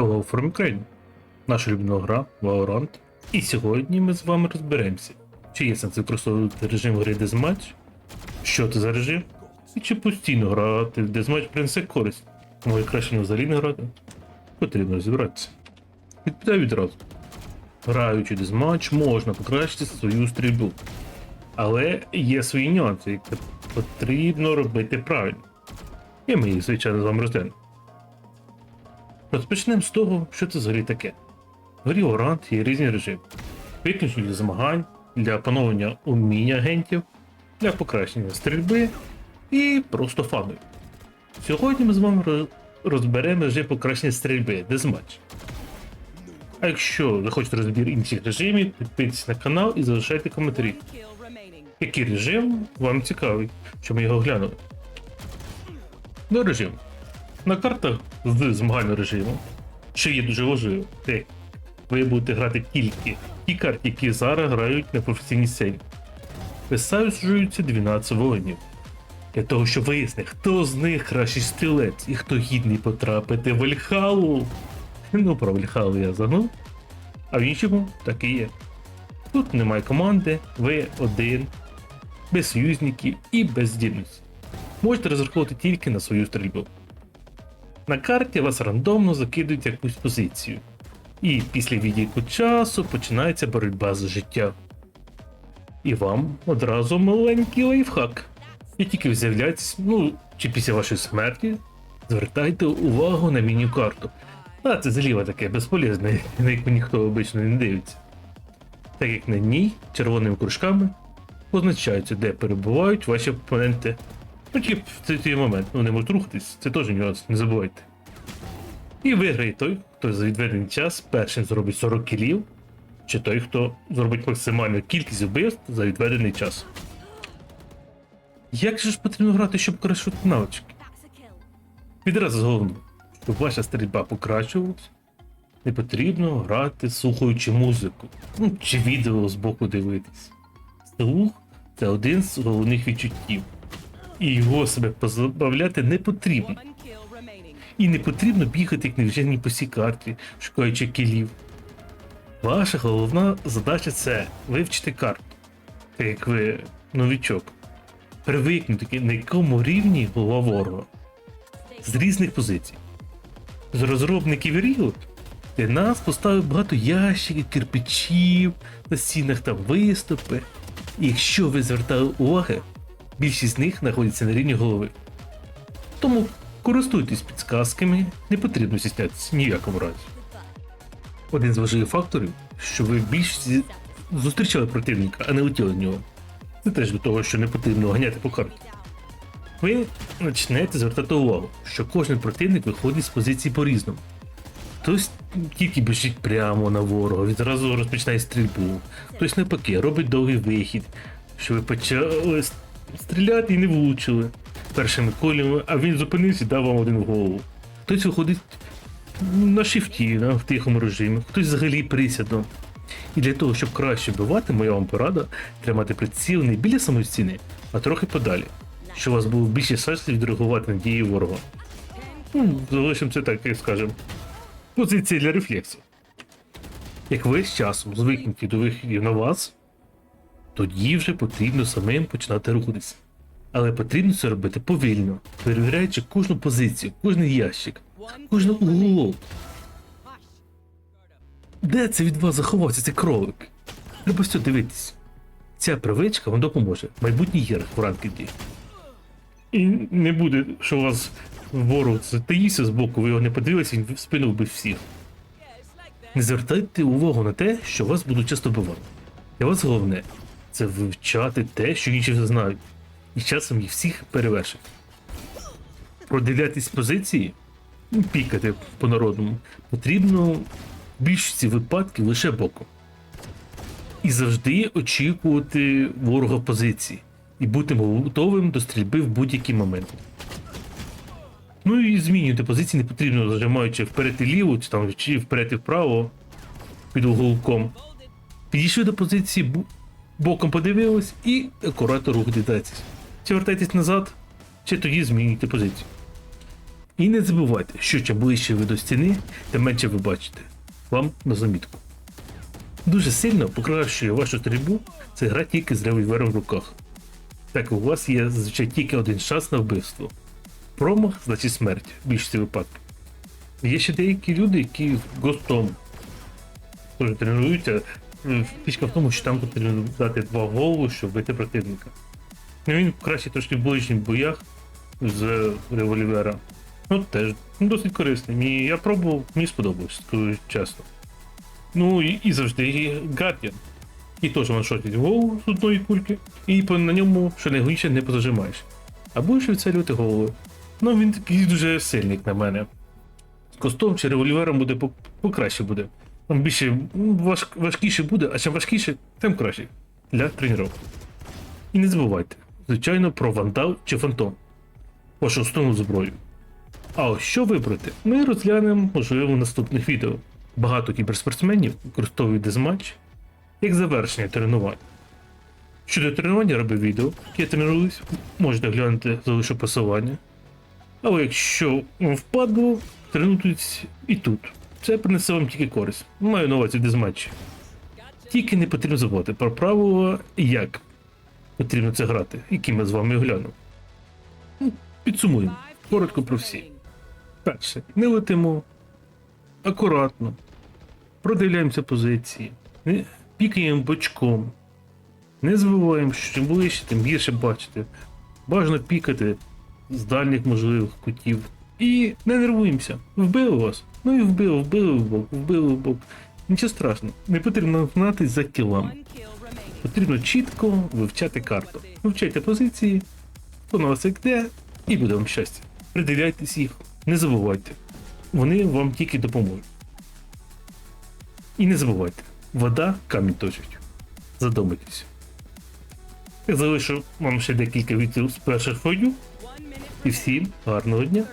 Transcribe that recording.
Hello from Ukraine. Наша улюблена гра Valorant. І сьогодні ми з вами розберемося, чи є сенс використовувати режим гри Deathmatch, що це за режим, і чи постійно грати в Deathmatch принесе користь. Може краще не взагалі не грати? Потрібно розібратися. Відповідаю відразу. Граючи Deathmatch, можна покращити свою стрільбу. Але є свої нюанси, які потрібно робити правильно. І ми їх, звичайно, з вами розглянемо. Розпочнемо з того, що це взагалі таке. В грі Орант є різні режими. Виключно для змагань, для опановлення уміння агентів, для покращення стрільби і просто фану. Сьогодні ми з вами розберемо режим покращення стрільби Deathmatch. А якщо ви хочете розбір інших режимів, підписуйтесь на канал і залишайте коментарі. Який режим вам цікавий, щоб ми його глянули? До режиму. На картах з змагального режиму, що є дуже важливо, те, ви будете грати тільки ті карти, які зараз грають на професійній сцені. Висаджуються 12 воїнів. Для того, щоб вияснити, хто з них кращий стрілець і хто гідний потрапити в Вальхалу. Ну, про Вальхалу я загнув. А в іншому так і є. Тут немає команди, ви один, без союзників і без здібності. Можете розраховувати тільки на свою стрільбу. На карті вас рандомно закидують якусь позицію. І після відійку часу починається боротьба за життя. І вам одразу маленький лайфхак. І тільки ви з'являєтесь, ну, чи після вашої смерті, звертайте увагу на міні-карту. А це зліва таке безполезне, на яку ніхто обично не дивиться. Так як на ній червоними кружками позначаються, де перебувають ваші опоненти. Ну, в цей, момент ну, не можуть рухатись, це теж нюанс, не забувайте. І виграє той, хто за відведений час першим зробить 40 кілів, чи той, хто зробить максимальну кількість вбивств за відведений час. Як же ж потрібно грати, щоб покращувати навички? Відразу з головного, щоб ваша стрільба покращувалась, не потрібно грати слухаючи музику, ну чи відео з боку дивитись. Слух це один з головних відчуттів. І його себе позбавляти не потрібно. І не потрібно бігати як невжені по всій карті, шукаючи кілів. Ваша головна задача це вивчити карту, так як ви новічок. Привикнути, на якому рівні голова ворога. З різних позицій. З розробників Riot для нас поставив багато ящиків, кирпичів, на стінах там виступи. І якщо ви звертали уваги, більшість з них знаходяться на рівні голови. Тому користуйтесь підсказками, не потрібно стіснятися ні в якому разі. Один з важливих факторів, що ви більшість зустрічали противника, а не летіли в нього. Це теж до того, що не потрібно ганяти по карті. Ви почнете звертати увагу, що кожен противник виходить з позиції по-різному. Хтось тільки біжить прямо на ворога, відразу розпочинає стрільбу, хтось навпаки робить довгий вихід, що ви почали стріляти і не влучили першими коліми, а він зупинився і дав вам один в голову. Хтось виходить на шифті, на, в тихому режимі, хтось взагалі присядом. І для того, щоб краще вбивати, моя вам порада тримати приціл не біля самої стіни, а трохи подалі, щоб у вас було більше шансів відреагувати на дії ворога. Ну, залишимо це так, як скажемо. Позиція для рефлексу. Як ви з часом звикнете до вихідів на вас, тоді вже потрібно самим починати рухатися. Але потрібно це робити повільно, перевіряючи кожну позицію, кожен ящик, кожен уголок. Де це від вас заховався цей кролик? Треба все дивитись. Ця привичка вам допоможе в майбутній іграх в ранкеді. І не буде, що у вас ворог затаївся з боку, ви його не подивилися, він в спину вбив всіх. Не звертайте увагу на те, що вас будуть часто бивати. Для вас головне це вивчати те, що інші вже знають, і часом їх всіх перевершить. Продивлятись позиції, ну, пікати по-народному, потрібно в більшості випадків лише боком. І завжди очікувати ворога позиції і бути готовим до стрільби в будь-який момент. Ну і змінювати позиції не потрібно, зажимаючи вперед і ліво, чи там чи вперед і вправо під уголком. Підійшли до позиції, боком подивились і акуратно рухайтесь. Чи вертайтесь назад, чи тоді змінюйте позицію. І не забувайте, що чим ближче ви до стіни, тим менше ви бачите. Вам на замітку. Дуже сильно покращує вашу стрільбу це гра тільки з револьвером в руках. Так, у вас є зазвичай тільки один шанс на вбивство. Промах значить смерть в більшості випадків. Є ще деякі люди, які гостом тренуються. Фішка в тому, що там потрібно дати два голову, щоб вбити противника. Ну, він краще трошки в ближніх боях з револьвера. Ну, теж ну, досить корисний. Мені, я пробував, мені сподобалось, чесно. Ну і, і завжди і Guardian. І теж ваншотить голову з одної кульки, і на ньому, що найголовніше, не позажимаєш. А будеш відцілювати голову. Ну він такий дуже сильний, як на мене. З костом чи револьвером буде покраще буде. Там більше м, важ, важкіше буде, а чим важкіше, тим краще для тренувань. І не забувайте, звичайно, про вандал чи фантом. Вашу основну зброю. А ось що вибрати, ми розглянемо, можливо, в наступних відео. Багато кіберспортсменів використовують дезматч як завершення тренувань. Щодо тренування робив відео, я тренуюсь, можете глянути, залишу посилання. Але якщо впадло, тренуйтесь і тут. Це принесе вам тільки користь. Маю на увазі дезматчі. Тільки не потрібно забувати про правила, як потрібно це грати, які ми з вами оглянемо. Ну, Підсумуємо. Коротко про всі. Перше, не летимо акуратно, продивляємося позиції, не пікаємо бочком, не забуваємо, що чим ближче, тим більше бачите. Бажано пікати з дальніх можливих кутів. І не нервуємося. Вбили вас. Ну і вбили, вбили в бок, вбили бок. Нічого страшного, не потрібно гнатись за кілами. Потрібно чітко вивчати карту. Вивчайте позиції, хто на вас як де, і буде вам щастя. Придивляйтесь їх, не забувайте. Вони вам тільки допоможуть. І не забувайте, вода камінь точить. Задумайтесь. Я залишу вам ще декілька відео з перших ходів. І всім гарного дня!